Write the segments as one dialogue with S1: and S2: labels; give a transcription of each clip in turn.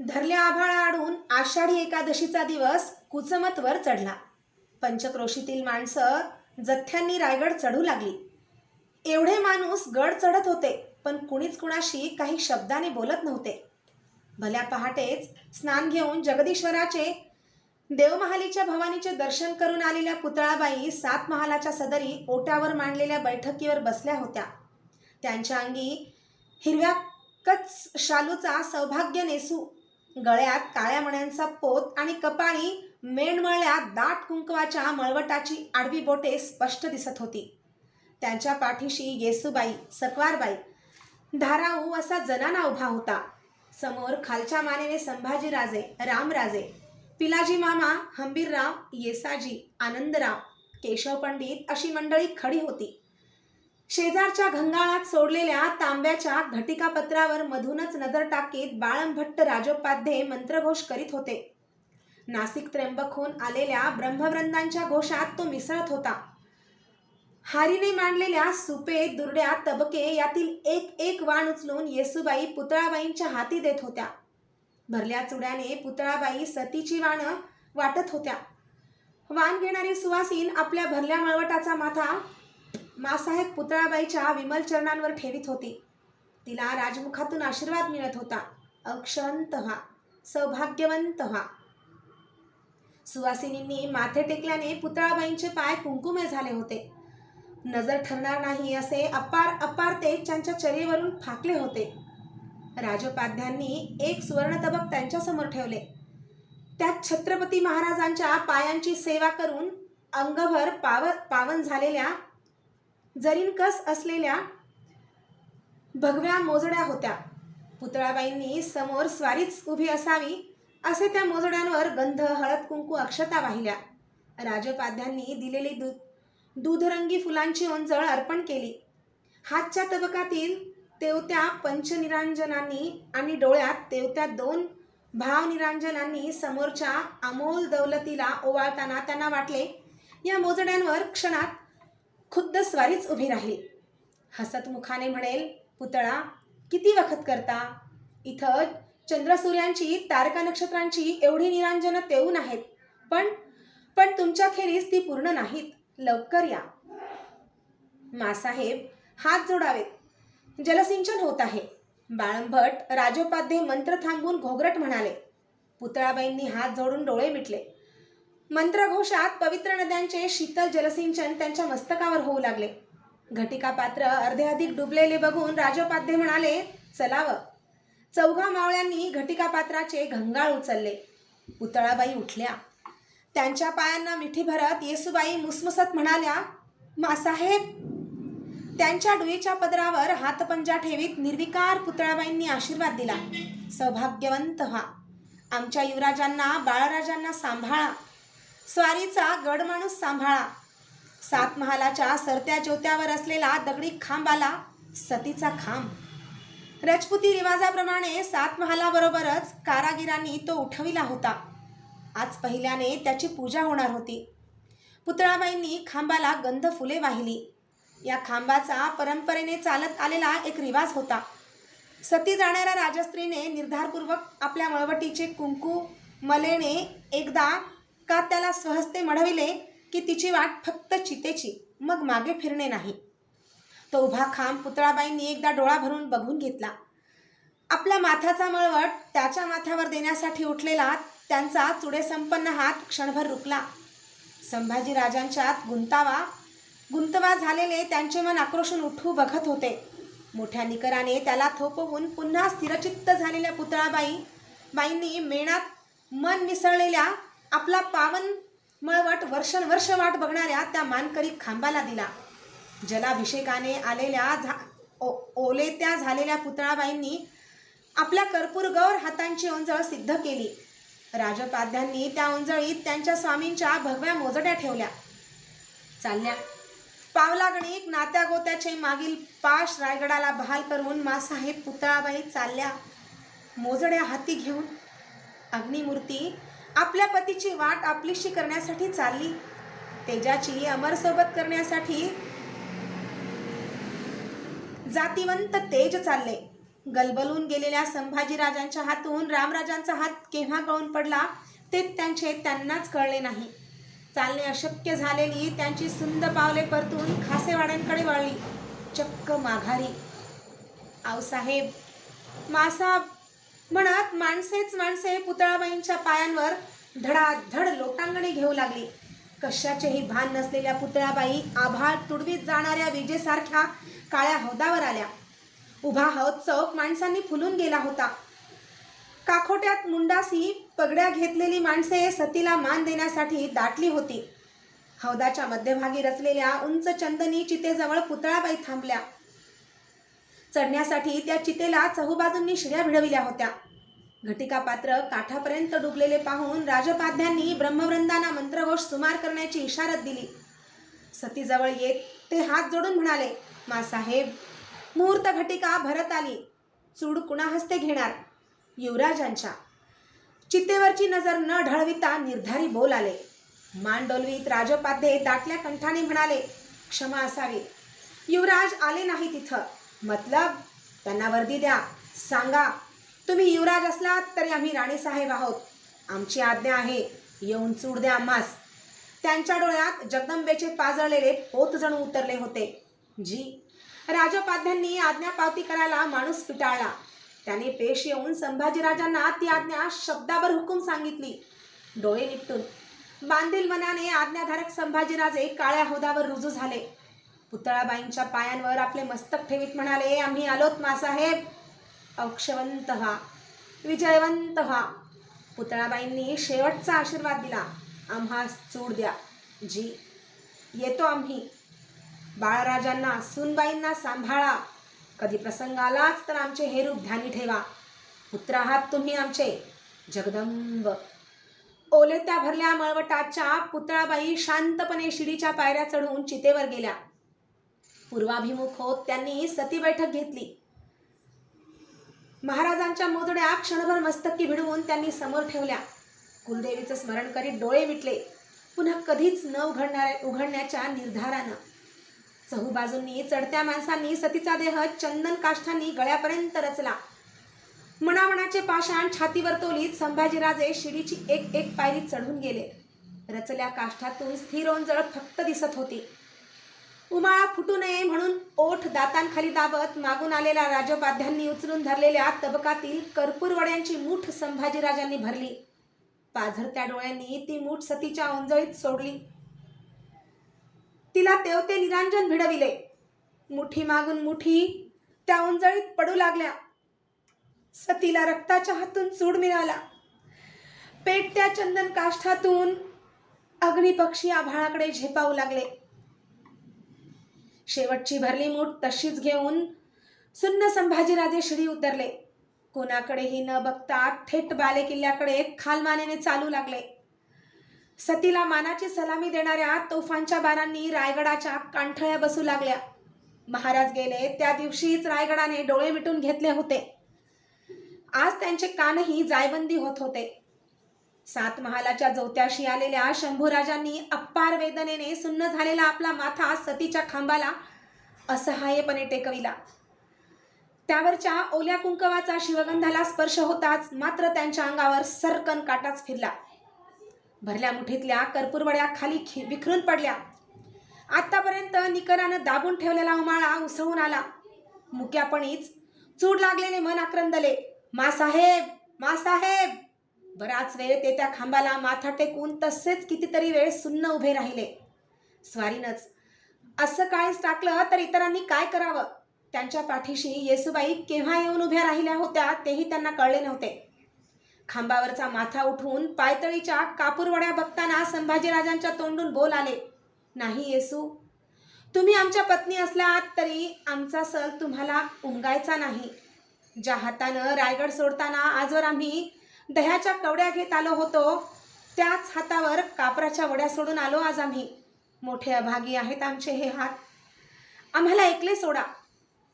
S1: धरल्या आभाळ आडून आषाढी एकादशीचा दिवस कुचमतवर चढला. पंचक्रोशीतील माणसं जथ्यांनी रायगड चढू लागली. एवढे माणूस गड चढत होते पण कुणीच कुणाशी काही शब्दाने बोलत नव्हते. भल्या पहाटेच स्नान घेऊन जगदीश्वराचे देवमहालीच्या भवानीचे दर्शन करून आलेल्या पुतळाबाई सात महालाच्या सदरी ओट्यावर मांडलेल्या बैठकीवर बसल्या होत्या. त्यांच्या अंगी हिरव्या कच शालूचा सौभाग्य नेसू गळ्यात काळ्या मण्यांचा पोत आणि कपाळी मेणमळल्या दाट कुंकवाच्या मळवटाची आडवी बोटे स्पष्ट दिसत होती. त्यांच्या पाठीशी येसूबाई सकवारबाई धाराऊ असा जनाना उभा होता. समोर खालच्या मानेने संभाजीराजे रामराजे पिलाजी मामा हंबीरराव येसाजी आनंदराव केशव पंडित अशी मंडळी खडी होती. शेजारच्या घंगाळात सोडलेल्या तांब्याच्या घटिकापत्रावर मधूनच नजर टाकीत बाळंभट्ट राजोपाध्ये मंत्रघोष करीत होते. नाशिक त्र्यंबकहून आलेल्या ब्रह्मवृंदांच्या घोषात तो मिसळत होता. हारीने मांडलेल्या सुपे दुर्ड्या तबके यातील एक एक वाण उचलून येसुबाई पुतळाबाईंच्या हाती देत होत्या. भरल्या चुड्याने पुतळाबाई सतीची वाणं वाटत होत्या. वाण घेणारी सुवासीन आपल्या भरल्या मळवटाचा माथा मासाहेब पुतळाबाईच्या विमल चरणांवर ठेवीत होती. तिला राजमुखातून आशीर्वाद मिळत होता. अक्षंत हा सौभाग्यवंत हा. सुवासिनींनी माथे टेकल्याने पुतळाबाईंचे पाय कुंकुमे झाले होते. नजर ठरणार नाही असे अपार अपार तेज त्यांच्या चरेवरून फाकले होते. राजोपाध्यांनी एक सुवर्ण तबक त्यांच्यासमोर ठेवले. त्यात छत्रपती महाराजांच्या पायांची सेवा करून अंगभर पाव पावन झालेल्या जरीनकस असलेल्या भगव्या मोजड्या होत्या पुतळाबाईंनी समोर स्वारीच उभी असावी असे त्या मोजड्यांवर गंध हळद कुंकू अक्षता वाहिल्या. राजोपाध्यांनी दिलेली दूध दूधरंगी फुलांची ओंजळ अर्पण केली. हातच्या तबकातील तेवत्या पंचनिरांजनांनी आणि डोळ्यात तेवत्या दोन भावनिरांजनांनी समोरच्या अमोल दौलतीला ओवाळताना त्यांना वाटले या मोजड्यांवर क्षणात खुद्द स्वारीच उभी राहील. हसत मुखाने म्हणेल पुतळा किती वखत करता? इथं चंद्रसूर्यांची तारका नक्षत्रांची एवढी निरांजनं तेवून आहेत. पण पण तुमच्या खेरीस ती पूर्ण नाहीत. लवकर या. मासाहेब हात जोडावेत. जलसिंचन होत आहे. बाळंभट राजोपाध्ये मंत्र थांबून घोगरट म्हणाले. पुतळाबाईंनी हात जोडून डोळे मिटले. मंत्रघोषात पवित्र नद्यांचे शीतल जलसिंचन त्यांच्या मस्तकावर होऊ लागले. घटिका पात्र अर्धे अधिक डुबलेले बघून राजोपाध्ये म्हणाले चलावं. चौघा मावळ्यांनी घटिका पात्राचे घंगाळ उचलले. पुतळाबाई उठल्या. त्यांच्या पायांना मिठी भरत येसुबाई मुसमुसत म्हणाल्या मासाहेब त्यांच्या डुईच्या पदरावर हातपंजा ठेवीत निर्विकार पुतळाबाईंनी आशीर्वाद दिला. सौभाग्यवंत व्हा. आमच्या युवराजांना बाळराजांना सांभाळा. स्वारीचा गड माणूस सांभाळा. सात महालाच्या सरत्या ज्योत्यावर असलेला दगडी खांब आला सतीचा खांब. रजपुती रिवाजाप्रमाणे सात महालाबरोबरच कारागिरांनी तो उठविला होता. आज पहिल्याने त्याची पूजा होणार होती. पुतळाबाईंनी खांबाला गंध फुले वाहिली. या खांबाचा परंपरेने चालत आलेला एक रिवाज होता. सती जाणाऱ्या राजस्त्रीने निर्धारपूर्वक आपल्या मळवटीचे कुंकू मलेने एकदा का त्याला स्वहस्ते मढविले की तिची वाट फक्त चितेची मग मागे फिरणे नाही. तो उभा खांब पुतळाबाईंनी एकदा डोळा भरून बघून घेतला. आपला माथाचा मळवट त्याच्या माथ्यावर देण्यासाठी उठलेला त्यांचा चुडे संपन्न हात क्षणभर रुकला. संभाजीराजांच्यात गुंतावा गुंतवा झालेले त्यांचे मन आक्रोशून उठू बघत होते. मोठ्या निकराने त्याला थोपवून पुन्हा स्थिरचित्त झालेल्या पुतळाबाई बाईंनी मेणात मन मिसळलेल्या आपला पावन मळवट वर्षानुवर्ष वाट बघणाऱ्या त्या मानकरी खांबाला दिला. जलाभिषेकाने आलेल्या झा ओ ओलेत्या झालेल्या पुतळाबाईंनी आपल्या कर्पूरगौर हातांची ओंजळ सिद्ध केली. राजपाध्यांनी त्या ओंजळीत त्यांच्या स्वामींच्या भगव्या मोजड्या ठेवल्या. चालल्या. पावलागणिक नात्या गोत्याचे मागील पाश रायगडाला बहाल करून मासाहेब पुतळाबाई चालल्या. मोजड्या हाती घेऊन अग्निमूर्ती आपल्या पतीची वाट आपलीशी करण्यासाठी चालली. तेजाची अमरसोबत करण्यासाठी जातीवंत तेज चालले. गलबलून गेलेल्या संभाजीराजांच्या हातून रामराजांचा हात केव्हा गळून पडला ते त्यांचे त्यांनाच कळले नाही. चालणे अशक्य झालेली त्यांची सुंद पावले परतून खासेवाड्यांकडे वळली. चक्क माघारी. आऊसाहेब मासाब म्हणत माणसेच माणसे पुतळाबाईंच्या पायांवर धडाधड लोटांगणे घेऊ लागली. कशाचेही भान नसलेल्या पुतळाबाई आभाळ तुडवीत जाणाऱ्या विजेसारख्या काळ्या हौदावर आल्या. उभा हौद चौक माणसांनी फुलून गेला होता. काखोट्यात मुंडासी पगड्या घेतलेली माणसे सतीला मान देण्यासाठी दाटली होती. हौदाच्या मध्यभागी रचलेल्या उंच चंदनी चितेजवळ पुतळाबाई थांबल्या. चढण्यासाठी त्या चितेला चहूबाजूंनी शिड्या भिडविल्या होत्या. घटिका पात्र काठापर्यंत डुबलेले पाहून राजपाध्यांनी ब्रह्मवृंदांना मंत्रघोष सुमार करण्याची इशारत दिली. सतीजवळ येत ते हात जोडून म्हणाले मासाहेब मुहूर्त घटिका भरत आली. चूड कुणा हस्ते घेणार? युवराजांच्या. चित्तेवरची नजर न ढळविता निर्धारी बोल आले. मान डोलवीत राजोपाध्ये दाटल्या कंठाने म्हणाले क्षमा असावी. युवराज आले नाही तिथं मतलब त्यांना वर्दी द्या सांगा. तुम्ही युवराज असलात तरी आम्ही राणीसाहेब आहोत. आमची आज्ञा आहे येऊन चूड द्या आम्हास. त्यांच्या डोळ्यात जगदंबेचे पाजळलेले पोत जणू उतरले होते. जी राजोपाध्यांनी आज्ञा पावती करायला माणूस पिटाळला. त्याने पेश येऊन संभाजीराजांना ती आज्ञा शब्दावर हुकूम सांगितली. डोळे निपटून. बांधील मनाने आज्ञाधारक संभाजीराजे काळ्या हौदावर रुजू झाले. पुतळाबाईंच्या पायांवर आपले मस्तक ठेवीत म्हणाले आम्ही आलोत मासाहेब अक्षवंत व्हा विजयवंत व्हा पुतळाबाईंनी शेवटचा आशीर्वाद दिला. आम्हास चूड द्या. जी. येतो आम्ही. बाळराजांना सुनबाईंना सांभाळा. कधी प्रसंग आलाच तर आमचे हे रूप ध्यानी ठेवा. पुत्र आहात तुम्ही आमचे. जगदंब. ओलेत्या भरल्या मळवटाच्या पुतळाबाई शांतपणे शिडीच्या पायऱ्या चढून चितेवर गेल्या. पूर्वाभिमुख होत त्यांनी सती बैठक घेतली. महाराजांच्या मोजड्या क्षणभर मस्तकी भिडवून त्यांनी समोर ठेवल्या. कुलदेवीचं स्मरण करीत डोळे मिटले. पुन्हा कधीच न उघडणार उघडण्याच्या निर्धारानं. चहूबाजूंनी चढत्या माणसांनी सतीचा देह चंदन काष्ठांनी गळ्यापर्यंत रचला. मनामनाचे पाषाण छातीवर तोलीत संभाजीराजे शिडीची एक एक पायरी चढून गेले. रचल्या काष्ठातून स्थिर ओंजळ फक्त दिसत होती. उमाळा फुटू नये म्हणून ओठ दातांखाली दाबत मागून आलेल्या राजोपाध्यांनी उचलून धरलेल्या तबकातील कर्पूरवड्यांची मूठ संभाजीराजांनी भरली. पाझरत्या डोळ्यांनी ती मूठ सतीच्या ओंजळीत सोडली. तिला तेवते निरांजन भिडविले. मुठी मागून मुठी त्या उंजळीत पडू लागल्या. सतीला रक्ताच्या हातून चूड मिळाला. पेटत्या चंदन काष्ठातून अग्निपक्षी आभाळाकडे झेपावू लागले. शेवटची भरली मूठ तशीच घेऊन सुन्न संभाजीराजे शिडी उतरले. कोणाकडेही न बघता थेट बाले किल्ल्याकडे खालमानेने चालू लागले. सतीला मानाची सलामी देणाऱ्या तोफांच्या बारांनी रायगडाच्या कांठळ्या बसू लागल्या. महाराज गेले त्या दिवशीच रायगडाने डोळे मिटून घेतले होते. आज त्यांचे कानही जायबंदी होत होते. सात महालाच्या जोत्याशी आलेल्या शंभूराजांनी अप्पार वेदनेने सुन्न झालेला आपला माथा सतीच्या खांबाला असहाय्यपणे टेकविला. त्यावरच्या ओल्या कुंकवाचा शिवगंधाला स्पर्श होताच मात्र त्यांच्या अंगावर सरकन काटाच फिरला. भरल्या मुठीतल्या कर्पूरवड्या खाली खि विखरून पडल्या. आतापर्यंत निकरानं दाबून ठेवलेला उमाळा उसळून आला. मुक्यापणीच चूड लागलेले मन आक्रंदले. मासाहेब मासाहेब बराच वेळ ते त्या खांबाला माथा टेकून तसेच कितीतरी वेळ सुन्न उभे राहिले. स्वारीनच असं काळीच टाकलं तर इतरांनी काय करावं? त्यांच्या पाठीशी येसुबाई केव्हा येऊन उभ्या राहिल्या होत्या तेही त्यांना कळले नव्हते. खांबावरचा माथा उठवून पायतळीच्या कापूरवड्या बघताना संभाजीराजांच्या तोंडून बोल आले. नाही येसू तुम्ही आमच्या पत्नी असलात तरी आमचा सल तुम्हाला उमगायचा नाही. ज्या हातानं रायगड सोडताना आजवर आम्ही दह्याच्या कवड्या घेत आलो होतो. त्याच हातावर कापराच्या वड्या सोडून आलो आज आम्ही. मोठे अभागी आहेत आमचे हे हात. आम्हाला एकले सोडा.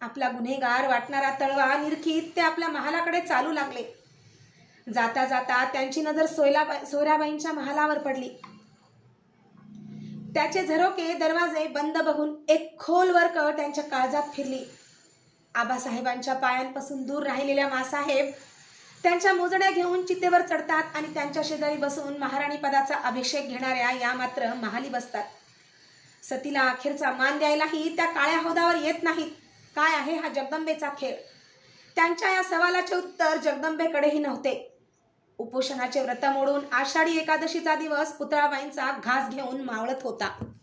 S1: आपला गुन्हेगार वाटणारा तळवा निरखीत ते आपल्या महालाकडे चालू लागले. जाता जाता त्यांची नजर सोयला सोयराबाईंच्या महालावर पडली. त्याचे झरोके दरवाजे बंद बघून एक खोल वर्क त्यांच्या काळजात फिरली. आबासाहेबांच्या पायांपासून दूर राहिलेल्या मासाहेब त्यांच्या मोजण्या घेऊन चितेवर चढतात आणि त्यांच्या शेजारी बसून महाराणी पदाचा अभिषेक घेणाऱ्या या मात्र महाली बसतात. सतीला अखेरचा मान द्यायलाही त्या काळ्या हौदावर येत नाहीत. काय आहे हा जगदंबेचा खेळ? त्यांच्या या सवालाचे उत्तर जगदंबेकडेही नव्हते. उपोषणाचे व्रत मोडून आषाढी एकादशीचा दिवस पुतळाबाईंचा घास घेऊन मावळत होता.